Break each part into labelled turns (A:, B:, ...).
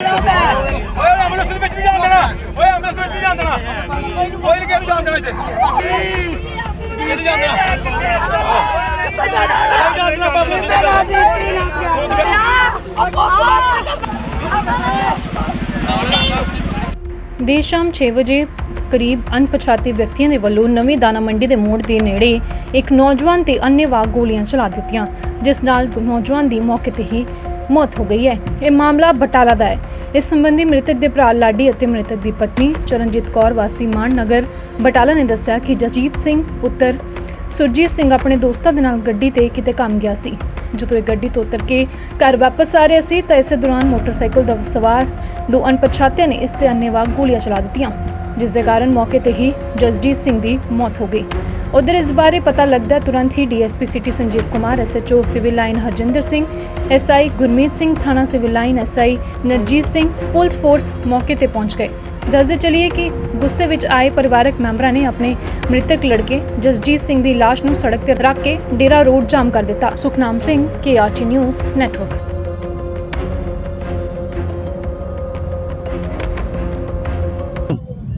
A: ਓਏ ਐਂਬੂਲੈਂਸ ਦੇ ਵਿੱਚ ਨਹੀਂ ਜਾਣ ਦੇਣਾ। ਓਏ ਐਂਬੂਲੈਂਸ ਦੇ ਵਿੱਚ ਨਹੀਂ ਜਾਣ ਦੇਣਾ। ਕੋਈ ਨਹੀਂ ਜਾਣ ਦੇਣਾ ਇੱਥੇ। ਕਿਹਨੂੰ ਜਾਣ ਦੇਣਾ ਜਾਣ ਦੇਣਾ। ਬਾਬੂ ਸਿੱਧਾ
B: ਦੇਰ ਸ਼ਾਮ 6 ਵਜੇ ਕਰੀਬ ਅਣਪਛਾਤੇ ਵਿਅਕਤੀਆਂ ਦੇ ਵੱਲੋਂ ਨਵੀਂ ਦਾਣਾ ਮੰਡੀ ਦੇ ਮੋੜ ਦੇ ਨੇੜੇ ਇੱਕ ਨੌਜਵਾਨ ਤੇ ਅੰਨ੍ਹੇਵਾਹ ਗੋਲੀਆਂ ਚਲਾ ਦਿੱਤੀਆਂ, ਜਿਸ ਨਾਲ ਨੌਜਵਾਨ ਦੀ ਮੌਕੇ ਤੇ ਹੀ ਮੌਤ ਹੋ ਗਈ ਹੈ। ਇਹ ਮਾਮਲਾ ਬਟਾਲਾ ਦਾ ਹੈ। ਇਸ ਸੰਬੰਧੀ ਮ੍ਰਿਤਕ ਦੇ ਭਰਾ ਲਾਡੀ ਅਤੇ ਮ੍ਰਿਤਕ ਦੀ ਪਤਨੀ ਚਰਨਜੀਤ ਕੌਰ ਵਾਸੀ ਮਾਨ ਨਗਰ ਬਟਾਲਾ ਨੇ ਦੱਸਿਆ ਕਿ ਜਸਜੀਤ ਸਿੰਘ ਪੁੱਤਰ ਸੁਰਜੀਤ ਸਿੰਘ ਆਪਣੇ ਦੋਸਤਾਂ ਦੇ ਨਾਲ ਗੱਡੀ ਤੇ ਕਿਤੇ ਕੰਮ ਗਿਆ ਸੀ। ਜਦੋਂ ਇਹ ਗੱਡੀ ਤੋਂ ਉਤਰ ਕੇ ਘਰ ਵਾਪਸ ਆ ਰਿਹਾ ਸੀ ਤਾਂ ਇਸੇ ਦੌਰਾਨ ਮੋਟਰਸਾਈਕਲ ਦਾ ਸਵਾਰ ਦੋ ਅਣਪਛਾਤਿਆਂ ਨੇ ਇਸ ਤੇ ਅੰਨ੍ਹੇਵਾਹ ਗੋਲੀਆਂ ਚਲਾ ਦਿੱਤੀਆਂ, ਜਿਸ ਦੇ ਕਾਰਨ ਮੌਕੇ ਤੇ ਹੀ ਜਸਜੀਤ ਸਿੰਘ ਦੀ ਮੌਤ ਹੋ ਗਈ। ਉਧਰ ਇਸ ਬਾਰੇ ਪਤਾ ਲੱਗਦਾ ਤੁਰੰਤ ਹੀ DSP city Sanjeev Kumar SHO civil line Harjinder Singh SI Gurmeet Singh, ਥਾਣਾ civil line SI Narjit Singh, police force ਮੌਕੇ ਤੇ ਪਹੁੰਚ ਗਏ। ਦੱਸਦੇ ਚਲੀਏ ਕਿ ਗੁੱਸੇ ਵਿੱਚ ਆਏ ਪਰਿਵਾਰਕ ਮੈਂਬਰਾਂ ਨੇ ਆਪਣੇ ਮ੍ਰਿਤਕ ਲੜਕੇ ਜਸਜੀਤ ਸਿੰਘ ਦੀ ਲਾਸ਼ ਨੂੰ ਸੜਕ ਤੇ ਰੱਖ ਕੇ ਡੇਰਾ ਰੋਡ ਜਾਮ ਕਰ ਦਿੱਤਾ। Sukhnam Singh KRT news network.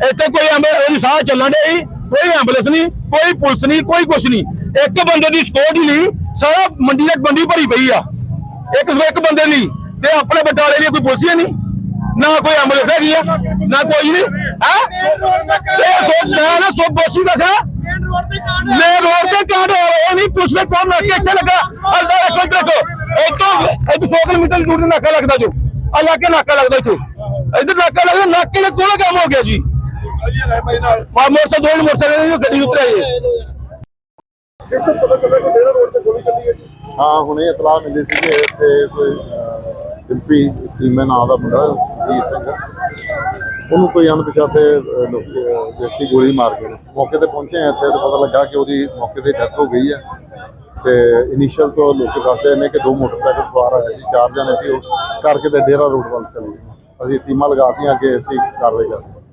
C: ਇੱਥੇ ਕੋਈ ਐਂਬੂਲੈਂਸ ਸਾਹ ਚੱਲਣ ਦੇ ਕੋਈ ਐਂਬੂਲੈਂਸ ਨਹੀਂ, ਕੋਈ ਪੁਲਿਸ ਨਹੀਂ, ਕੋਈ ਕੁਛ ਨਹੀਂ। ਇੱਕ ਬੰਦੇ ਦੀ ਸਟੋਰ ਹੀ ਨਹੀਂ, ਸਾਰਾ ਮੰਡੀ ਤੱਕ ਬੰਦੀ ਭਰੀ ਪਈ ਆ। ਇੱਕ ਸੋ ਇੱਕ ਬੰਦੇ ਲਈ ਤੇ ਆਪਣੇ ਬਟਾਲੇ ਦੀ ਕੋਈ ਪੁਲਿਸ ਹੀ ਨਹੀਂ? ਨਾ ਕੋਈ ਐਂਬੂਲੈਂਸ ਹੈਗੀ ਆ, ਨਾ ਕੋਈ ਨਹੀਂ। ਹੈ? ਤੇ ਮੈਂ ਨਾ ਸੋ ਬੋਸੀ ਦਾ ਖਾ ਮੈਂ ਰੋਡ ਤੇ ਕਾਂਡ ਹੋ ਰਿਹਾ ਨਹੀਂ ਪੁਲਿਸ ਨੇ ਕੌਣ ਲੱਗ ਕੇ ਇੱਥੇ ਲੱਗਾ। ਅੱਲਾ ਰੱਖੋ ਇੱਧਰ ਰੱਖੋ। ਇੱਥੋਂ ਇੱਕ 100 ਕਿਲੋਮੀਟਰ ਦੀ ਦੂਰ ਤੇ ਨਾਕਾ ਲੱਗਦਾ ਜੋ। ਆ ਲਾ ਕੇ ਨਾਕਾ ਲੱਗਦਾ ਇੱਥੇ। ਇੱਧਰ ਨਾਕਾ ਲੱਗਦਾ, ਨਾਕੇ ਨੇ ਕੋਲ ਕੰਮ ਹੋ ਗਿਆ ਜੀ। ਮੋਟਰਸਾਈਕਲ ਦੋ ਮੋਟਰਸਾਈਕਲ ਦੀ ਗੱਡੀ ਉੱਤਰ ਆਈ।
D: ਹਾਂ ਹੁਣੇ ਇਤਲਾਹ ਮਿਲੀ ਸੀ ਕਿ ਇੱਥੇ ਕੋਈ ਡਿੰਪੀ ਚੀਮੇ ਨਾਂ ਦਾ ਮੁੰਡਾ ਜੀਤ ਸਿੰਘ। ਉਹਨੂੰ ਕੋਈ ਅਣਪਛਾਤੇ ਵਿਅਕਤੀ ਗੋਲੀ ਮਾਰ ਗਏ ਨੇ। ਮੌਕੇ ਤੇ ਪਹੁੰਚੇ ਇੱਥੇ ਤਾਂ ਪਤਾ ਲੱਗਾ ਕਿ ਉਹਦੀ ਮੌਕੇ ਤੇ ਡੈਥ ਹੋ ਗਈ ਹੈ। ਤੇ ਇਨੀਸ਼ੀਅਲ ਤੋਂ ਲੋਕ ਦੱਸਦੇ ਨੇ ਕਿ ਦੋ ਮੋਟਰਸਾਈਕਲ ਸਵਾਰ ਆਏ ਸੀ ਚਾਰ ਜਣੇ ਸੀ ਉਹ ਕਰਕੇ ਤੇ ਡੇਰਾ ਰੋਡ ਵੱਲ ਚਲੇ ਗਏ। ਅਸੀਂ ਟੀਮਾਂ ਲਗਾਤੀਆਂ ਅੱਗੇ ਅਸੀਂ ਕਾਰਵਾਈ ਕਰਦੇ